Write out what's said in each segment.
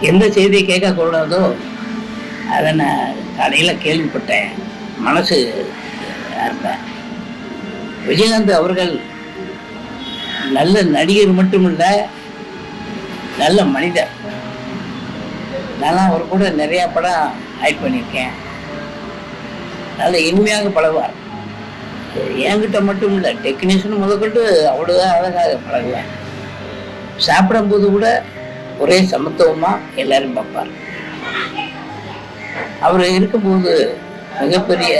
எந்த செய்தியை கேட்கக்கூடாதோ அதை நான் கடையில் கேள்விப்பட்டேன். மனசு இருந்தேன் விஜயகாந்த் அவர்கள் நல்ல நடிகர் மட்டுமில்ல நல்ல மனிதர். நான் அவர் கூட நிறையா படம் ஆக்ட் பண்ணியிருக்கேன். நல்ல இனிமையாக பழகுவார். என்கிட்ட மட்டும் இல்லை டெக்னீஷியன் முதற்கொண்டு அவ்வளோதான் அழகாக பழகுவேன் சாப்பிடும்போது கூட ஒரே சமத்துவமாக எல்லாரும் பார்ப்பார். அவர் இருக்கும்போது மிகப்பெரிய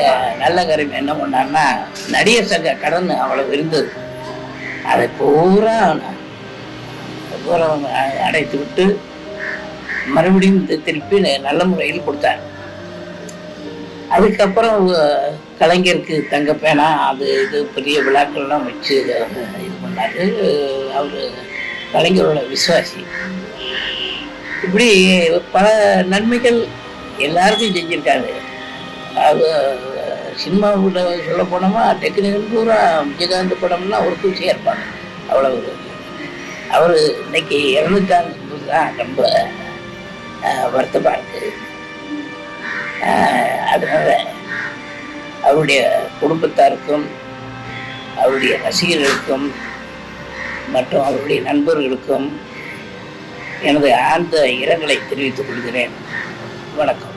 நல்ல காரியம் என்ன பண்ணார்னா நடிகர் சங்க கடன் அவ்வளவு இருந்தது. அதை பூரா பூரா அடைத்து விட்டு மறுபடியும் திருப்பி நல்ல முறையில் கொடுத்தார். அதுக்கப்புறம் கலைஞருக்கு தங்க பேனா அது இது பெரிய விழாக்கள்லாம் வச்சு இது பண்ணாரு. அவர் கலைஞரோட விசுவாசி. இப்படி பல நன்மைகள் எல்லாருக்கும் செஞ்சிருக்காரு. அது சினிமாவில் சொல்ல போனோமா டெக்னிக்கல் பூரா விஜயகாந்த் படம்னா அவருக்கும் சேர்ப்பாங்க அவ்வளவு. அவர் இன்னைக்கு இறந்துட்டாரு தான் ரொம்ப வருத்தமாக வருத்தமா இருக்கு அதனால அவருடைய குடும்பத்தாருக்கும் அவருடைய ரசிகர்களுக்கும் மற்றும் அவருடைய நண்பர்களுக்கும் எனது ஆழ்ந்த இரங்கலை தெரிவித்துக் கொள்கிறேன். வணக்கம்.